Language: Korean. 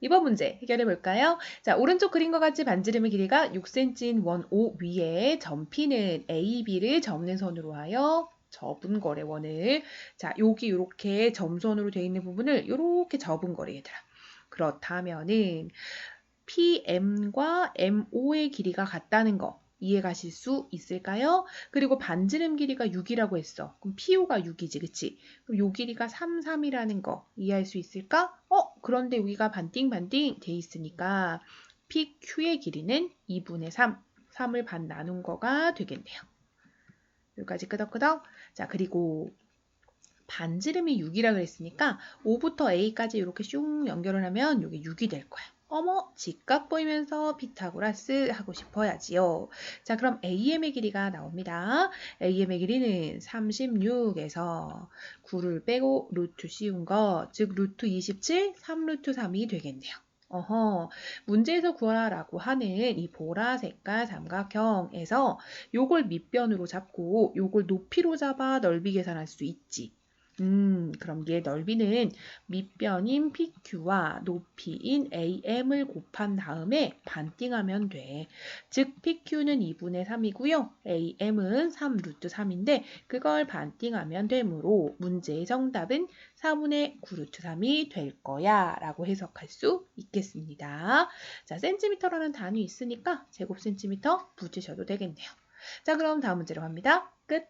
이번 문제 해결해 볼까요? 자, 오른쪽 그림과 같이 반지름의 길이가 6cm인 원 O 위에 점피는 A, B를 접는 선으로 하여 접은 거래 원을 자, 여기 이렇게 점선으로 되어 있는 부분을 이렇게 접은 거래 얘들아. 그렇다면은 PM과 MO의 길이가 같다는 거 이해가실 수 있을까요? 그리고 반지름 길이가 6이라고 했어. 그럼 PO가 6이지, 그치? 그럼 요 길이가 3, 3이라는 거 이해할 수 있을까? 어, 그런데 여기가 반띵반띵 돼 있으니까 PQ의 길이는 2분의 3, 3을 반 나눈 거가 되겠네요. 여기까지 끄덕끄덕. 자, 그리고 반지름이 6이라 그랬으니까 5부터 A까지 이렇게 슝 연결을 하면 이게 6이 될 거야. 어머, 직각 보이면서 피타고라스 하고 싶어야지요. 자, 그럼 AM의 길이가 나옵니다. AM의 길이는 36에서 9를 빼고 루트 씌운 거, 즉 루트 27, 3루트 3이 되겠네요. 어허, 문제에서 구하라고 하는 이 보라 색깔 삼각형에서 요걸 밑변으로 잡고 요걸 높이로 잡아 넓이 계산할 수 있지. 음, 그럼 얘 넓이는 밑변인 PQ와 높이인 AM을 곱한 다음에 반띵하면 돼. 즉, PQ는 2분의 3이고요. AM은 3 루트 3인데 그걸 반띵하면 되므로 문제의 정답은 4분의 9 루트 3이 될 거야 라고 해석할 수 있겠습니다. 자, 센티미터라는 단위 있으니까 제곱 센티미터 붙이셔도 되겠네요. 자, 그럼 다음 문제로 갑니다. 끝!